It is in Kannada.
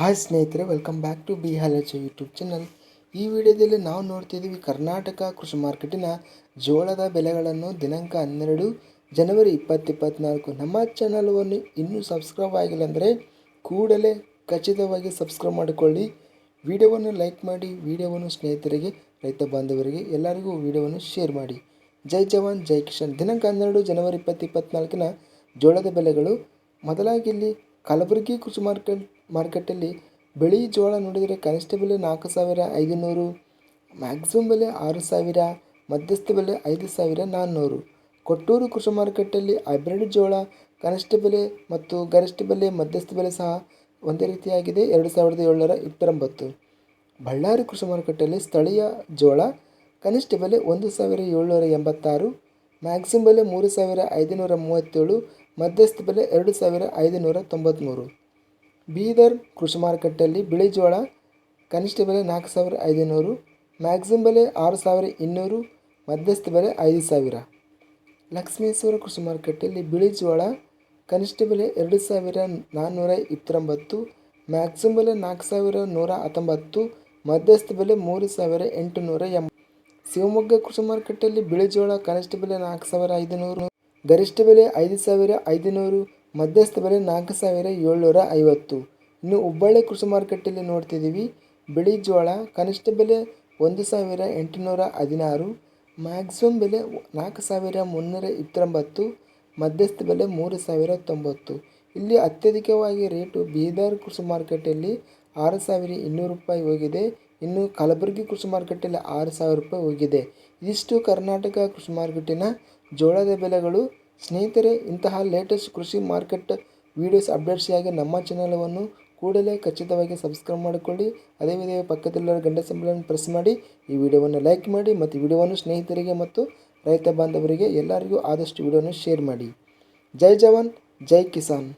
ಹಾಯ್ ಸ್ನೇಹಿತರೆ ವೆಲ್ಕಮ್ ಬ್ಯಾಕ್ ಟು ಬಿ ಹಲಚ ಯೂಟ್ಯೂಬ್ ಚಾನಲ್ ಈ ವಿಡಿಯೋದಲ್ಲಿ ನಾವು ನೋಡ್ತಿದ್ದೀವಿ ಕರ್ನಾಟಕ ಕೃಷಿ ಮಾರ್ಕೆಟಿನ ಜೋಳದ ಬೆಲೆಗಳನ್ನು ದಿನಾಂಕ ಹನ್ನೆರಡು ಜನವರಿ ಇಪ್ಪತ್ತಿಪ್ಪತ್ನಾಲ್ಕು. ನಮ್ಮ ಚಾನಲ್ವನ್ನು ಇನ್ನೂ ಸಬ್ಸ್ಕ್ರೈಬ್ ಆಗಿಲ್ಲ ಅಂದರೆ ಕೂಡಲೇ ಖಚಿತವಾಗಿ ಸಬ್ಸ್ಕ್ರೈಬ್ ಮಾಡಿಕೊಳ್ಳಿ. ವಿಡಿಯೋವನ್ನು ಲೈಕ್ ಮಾಡಿ, ವಿಡಿಯೋವನ್ನು ಸ್ನೇಹಿತರಿಗೆ, ರೈತ ಬಾಂಧವರಿಗೆ ಎಲ್ಲರಿಗೂ ವಿಡಿಯೋವನ್ನು ಶೇರ್ ಮಾಡಿ. ಜೈ ಜವಾನ್, ಜೈ ಕಿಶನ್ ದಿನಾಂಕ ಹನ್ನೆರಡು ಜನವರಿ ಇಪ್ಪತ್ತು ಇಪ್ಪತ್ನಾಲ್ಕಿನ ಜೋಳದ ಬೆಲೆಗಳು. ಮೊದಲಾಗಿ ಇಲ್ಲಿ ಕಲಬುರಗಿ ಕೃಷಿ ಮಾರ್ಕೆಟ್, ಮಾರ್ಕೆಟಲ್ಲಿ ಬಿಳಿ ಜೋಳ ನೋಡಿದರೆ ಕನಿಷ್ಠ ಬೆಲೆ ನಾಲ್ಕು ಸಾವಿರ ಐದುನೂರು ಮ್ಯಾಕ್ಸಿಮಮ್ ಬೆಲೆ ಆರು ಸಾವಿರ, ಮಧ್ಯಸ್ಥ ಬೆಲೆ ಐದು ಸಾವಿರ ನಾನ್ನೂರು. ಕೊಟ್ಟೂರು ಕೃಷಿ ಮಾರುಕಟ್ಟೆಯಲ್ಲಿ ಹೈಬ್ರಿಡ್ ಜೋಳ ಕನಿಷ್ಠ ಬೆಲೆ ಮತ್ತು ಗರಿಷ್ಠ ಬೆಲೆ, ಮಧ್ಯಸ್ಥ ಬೆಲೆ ಸಹ ಒಂದೇ ರೀತಿಯಾಗಿದೆ, ಎರಡು ಸಾವಿರದ ಏಳ್ನೂರ ಇಪ್ಪತ್ತೊಂಬತ್ತು. ಬಳ್ಳಾರಿ ಕೃಷಿ ಮಾರುಕಟ್ಟೆಯಲ್ಲಿ ಸ್ಥಳೀಯ ಜೋಳ ಕನಿಷ್ಠ ಬೆಲೆ ಒಂದು ಸಾವಿರ ಏಳ್ನೂರ ಎಂಬತ್ತಾರು ಮ್ಯಾಕ್ಸಿಮಮ್ ಬೆಲೆ ಮೂರು ಸಾವಿರ ಐದುನೂರ ಮೂವತ್ತೇಳು, ಮಧ್ಯಸ್ಥ ಬೆಲೆ ಎರಡು ಸಾವಿರ ಐದುನೂರ ತೊಂಬತ್ತ್ಮೂರು ಬೀದರ್ ಕೃಷಿ ಮಾರುಕಟ್ಟೆಯಲ್ಲಿ ಬಿಳಿ ಜೋಳ ಕನಿಷ್ಠ ಬೆಲೆ ನಾಲ್ಕು ಸಾವಿರ ಐದುನೂರು, ಮ್ಯಾಕ್ಸಿಮ್ ಬೆಲೆ ಆರು ಸಾವಿರ ಇನ್ನೂರು, ಮಧ್ಯಸ್ಥ ಬೆಲೆ ಐದು ಸಾವಿರ. ಲಕ್ಷ್ಮೇಶ್ವರ ಕೃಷಿ ಮಾರುಕಟ್ಟೆಯಲ್ಲಿ ಬಿಳಿ ಜೋಳ ಕನಿಷ್ಠ ಬೆಲೆ ಎರಡು ಸಾವಿರ ನಾನ್ನೂರ ಇಪ್ಪತ್ತೊಂಬತ್ತು, ಮ್ಯಾಕ್ಸಿಮ್ ಬೆಲೆ ನಾಲ್ಕು ಸಾವಿರ ನೂರ ಹತ್ತೊಂಬತ್ತು, ಮಧ್ಯಸ್ಥ ಬೆಲೆ ಮೂರು ಸಾವಿರ ಎಂಟುನೂರ ಎಂ ಶಿವಮೊಗ್ಗ ಕೃಷಿ ಮಾರುಕಟ್ಟೆಯಲ್ಲಿ ಬಿಳಿ ಜೋಳ, ಕನಿಷ್ಠ ಬೆಲೆ ನಾಲ್ಕು ಸಾವಿರ ಐದುನೂರು, ಗರಿಷ್ಠ ಬೆಲೆ ಐದು ಸಾವಿರ ಐದುನೂರು, ಮಧ್ಯಸ್ಥ ಬೆಲೆ ನಾಲ್ಕು ಸಾವಿರ ಏಳ್ನೂರ ಐವತ್ತು. ಇನ್ನು ಹುಬ್ಬಳ್ಳಿ ಕೃಷಿ ಮಾರುಕಟ್ಟೆಯಲ್ಲಿ ನೋಡ್ತಿದ್ದೀವಿ, ಬಿಳಿ ಜೋಳ, ಕನಿಷ್ಠ ಬೆಲೆ ಒಂದು ಸಾವಿರ ಎಂಟುನೂರ ಹದಿನಾರು, ಮ್ಯಾಕ್ಸಿಮಮ್ ಬೆಲೆ ನಾಲ್ಕು ಸಾವಿರ ಮುನ್ನೂರ ಇಪ್ಪತ್ತೊಂಬತ್ತು, ಮಧ್ಯಸ್ಥ ಬೆಲೆ ಮೂರು ಸಾವಿರ ತೊಂಬತ್ತು. ಇಲ್ಲಿ ಅತ್ಯಧಿಕವಾಗಿ ರೇಟು ಬೀದರ್ ಕೃಷಿ ಮಾರುಕಟ್ಟೆಯಲ್ಲಿ ಆರು ಸಾವಿರ ಇನ್ನೂರು ರೂಪಾಯಿ ಹೋಗಿದೆ. ಇನ್ನು ಕಲಬುರಗಿ ಕೃಷಿ ಮಾರುಕಟ್ಟೆಯಲ್ಲಿ ಆರು ಸಾವಿರ ರೂಪಾಯಿ ಹೋಗಿದೆ. ಇದಿಷ್ಟು ಕರ್ನಾಟಕ ಕೃಷಿ ಮಾರುಕಟ್ಟಿನ ಜೋಳದ ಬೆಲೆಗಳು ಸ್ನೇಹಿತರೆ, ಇಂತಹ ಲೇಟೆಸ್ಟ್ ಕೃಷಿ ಮಾರ್ಕೆಟ್ ವೀಡಿಯೋಸ್ ಅಪ್ಡೇಟ್ಸ್ಗಾಗಿ ನಮ್ಮ ಚಾನಲವನ್ನು ಕೂಡಲೇ ಖಚಿತವಾಗಿ ಸಬ್ಸ್ಕ್ರೈಬ್ ಮಾಡಿಕೊಳ್ಳಿ. ಅದೇ ವಿಧವಾಗಿ ಪಕ್ಕದಲ್ಲಿರೋ ಗಂಡ ಸಂಬಳವನ್ನು ಪ್ರೆಸ್ ಮಾಡಿ. ಈ ವಿಡಿಯೋವನ್ನು ಲೈಕ್ ಮಾಡಿ ಮತ್ತು ವಿಡಿಯೋವನ್ನು ಸ್ನೇಹಿತರಿಗೆ ಮತ್ತು ರೈತ ಬಾಂಧವರಿಗೆ ಎಲ್ಲರಿಗೂ ಆದಷ್ಟು ವಿಡಿಯೋವನ್ನು ಶೇರ್ ಮಾಡಿ. ಜೈ ಜವಾನ್, ಜೈ ಕಿಸಾನ್.